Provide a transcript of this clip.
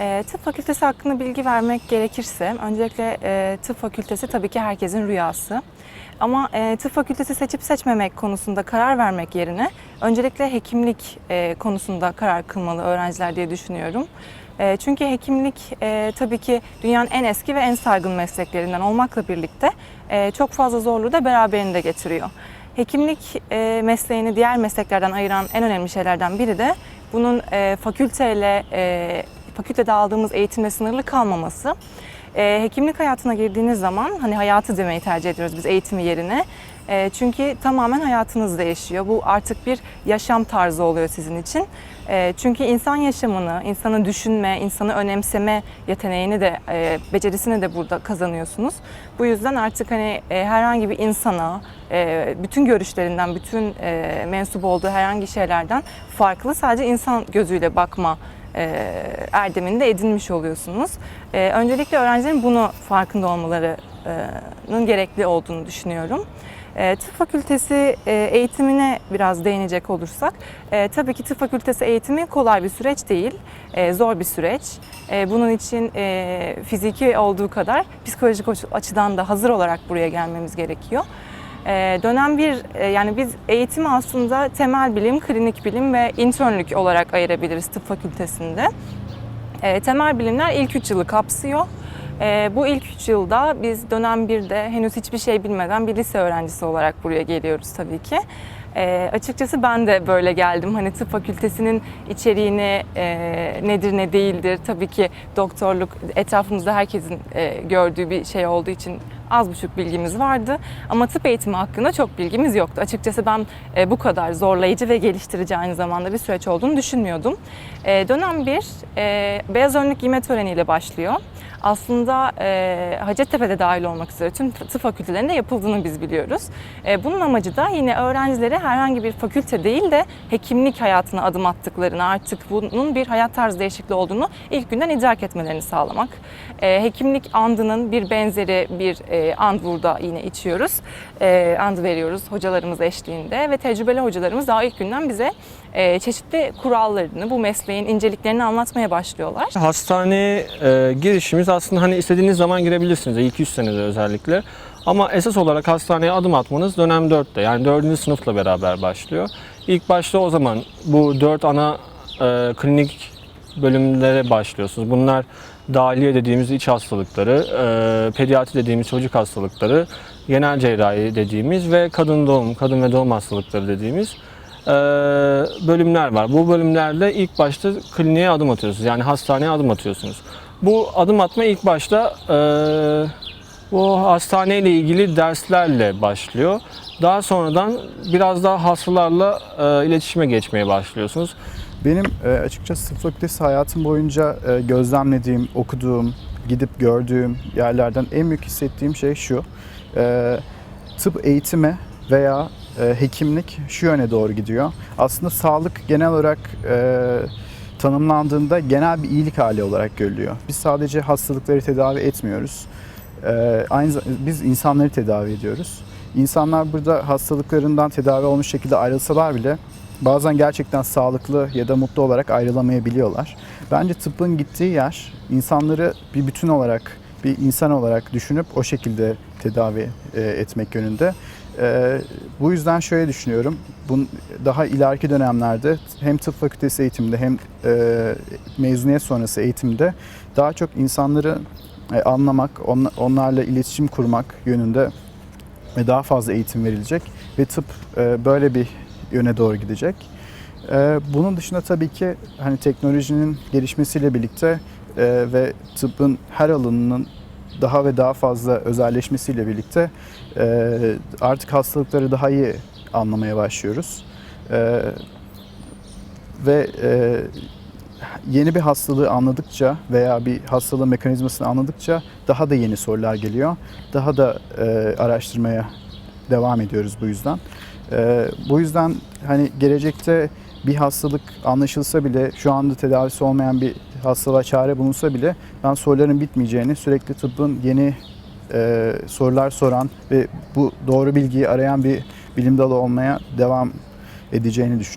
E, tıp fakültesi hakkında bilgi vermek gerekirse, öncelikle e, tıp fakültesi tabii ki herkesin rüyası. Ama e, tıp fakültesi seçip seçmemek konusunda karar vermek yerine öncelikle hekimlik e, konusunda karar kılmalı öğrenciler diye düşünüyorum. E, çünkü hekimlik e, tabii ki dünyanın en eski ve en saygın mesleklerinden olmakla birlikte e, çok fazla zorluğu da beraberinde getiriyor. Hekimlik e, mesleğini diğer mesleklerden ayıran en önemli şeylerden biri de bunun e, fakülteyle, e, fakültede aldığımız eğitimle sınırlı kalmaması. E, hekimlik hayatına girdiğiniz zaman, hani hayatı demeyi tercih ediyoruz biz eğitimi yerine. E, çünkü tamamen hayatınız değişiyor. Bu artık bir yaşam tarzı oluyor sizin için. E, çünkü insan yaşamını, insanı düşünme, insanı önemseme yeteneğini de, e, becerisini de burada kazanıyorsunuz. Bu yüzden artık hani e, herhangi bir insana, e, bütün görüşlerinden, bütün e, mensup olduğu herhangi şeylerden farklı sadece insan gözüyle bakma erdemini de edinmiş oluyorsunuz. E, öncelikle öğrencilerin bunu farkında olmalarının gerekli olduğunu düşünüyorum. E, tıp fakültesi e, eğitimine biraz değinecek olursak, e, tabii ki tıp fakültesi eğitimi kolay bir süreç değil, e, zor bir süreç. E, bunun için e, fiziki olduğu kadar psikolojik açıdan da hazır olarak buraya gelmemiz gerekiyor. Ee, Dönem bir e, yani biz eğitimi aslında temel bilim, klinik bilim ve internlük olarak ayırabiliriz tıp fakültesinde. Ee, Temel bilimler ilk 3 yılı kapsıyor. Ee, Bu ilk 3 yılda biz dönem 1'de henüz hiçbir şey bilmeden bir lise öğrencisi olarak buraya geliyoruz tabii ki. Ee, açıkçası ben de böyle geldim. Hani tıp fakültesinin içeriğini e, nedir ne değildir. Tabii ki doktorluk etrafımızda herkesin e, gördüğü bir şey olduğu için az buçuk bilgimiz vardı. Ama tıp eğitimi hakkında çok bilgimiz yoktu. Açıkçası ben e, bu kadar zorlayıcı ve geliştirici aynı zamanda bir süreç olduğunu düşünmüyordum. E, dönem 1 e, beyaz önlük giyme töreniyle başlıyor. Aslında e, Hacettepe'de dahil olmak üzere tüm tıp fakültelerinde yapıldığını biz biliyoruz. E, bunun amacı da yine öğrencilere herhangi bir fakülte değil de hekimlik hayatına adım attıklarını, artık bunun bir hayat tarzı değişikliği olduğunu ilk günden idrak etmelerini sağlamak. E, hekimlik andının bir benzeri bir e, and burada yine içiyoruz. E, and veriyoruz hocalarımız eşliğinde ve tecrübeli hocalarımız daha ilk günden bize e, çeşitli kurallarını, bu mesleğin inceliklerini anlatmaya başlıyorlar. Hastaneye e, girişimiz aslında hani istediğiniz zaman girebilirsiniz 2-3 senede özellikle. Ama esas olarak hastaneye adım atmanız dönem 4'te yani 4. sınıfla beraber başlıyor. İlk başta o zaman bu 4 ana e, klinik bölümlere başlıyorsunuz. Bunlar dahiliye dediğimiz iç hastalıkları, e, pediatri dediğimiz çocuk hastalıkları, genel cerrahi dediğimiz ve kadın doğum, kadın ve doğum hastalıkları dediğimiz e, bölümler var. Bu bölümlerde ilk başta kliniğe adım atıyorsunuz. Yani hastaneye adım atıyorsunuz. Bu adım atma ilk başta e, bu hastaneyle ilgili derslerle başlıyor. Daha sonradan biraz daha hastalarla e, iletişime geçmeye başlıyorsunuz. Benim e, açıkçası tıp fakültesi hayatım boyunca e, gözlemlediğim, okuduğum, gidip gördüğüm yerlerden en büyük hissettiğim şey şu. E, tıp eğitimi veya e, hekimlik şu yöne doğru gidiyor. Aslında sağlık genel olarak e, tanımlandığında genel bir iyilik hali olarak görülüyor. Biz sadece hastalıkları tedavi etmiyoruz. E, aynı biz insanları tedavi ediyoruz. İnsanlar burada hastalıklarından tedavi olmuş şekilde ayrılsalar bile bazen gerçekten sağlıklı ya da mutlu olarak ayrılamayabiliyorlar. Bence tıbbın gittiği yer insanları bir bütün olarak, bir insan olarak düşünüp o şekilde tedavi e, etmek yönünde. E, bu yüzden şöyle düşünüyorum. Bun, daha ileriki dönemlerde hem tıp fakültesi eğitiminde hem e, mezuniyet sonrası eğitimde daha çok insanları e, anlamak, on- onlarla iletişim kurmak yönünde ve daha fazla eğitim verilecek ve tıp e, böyle bir yöne doğru gidecek. E, bunun dışında tabii ki hani teknolojinin gelişmesiyle birlikte e, ve tıbbın her alanının daha ve daha fazla özelleşmesiyle birlikte e, artık hastalıkları daha iyi anlamaya başlıyoruz. E, ve e, yeni bir hastalığı anladıkça veya bir hastalığın mekanizmasını anladıkça daha da yeni sorular geliyor. Daha da e, araştırmaya devam ediyoruz bu yüzden. E, bu yüzden hani gelecekte bir hastalık anlaşılsa bile şu anda tedavisi olmayan bir hastalığa çare bulunsa bile ben soruların bitmeyeceğini sürekli tıbbın yeni e, sorular soran ve bu doğru bilgiyi arayan bir bilim dalı olmaya devam edeceğini düşünüyorum.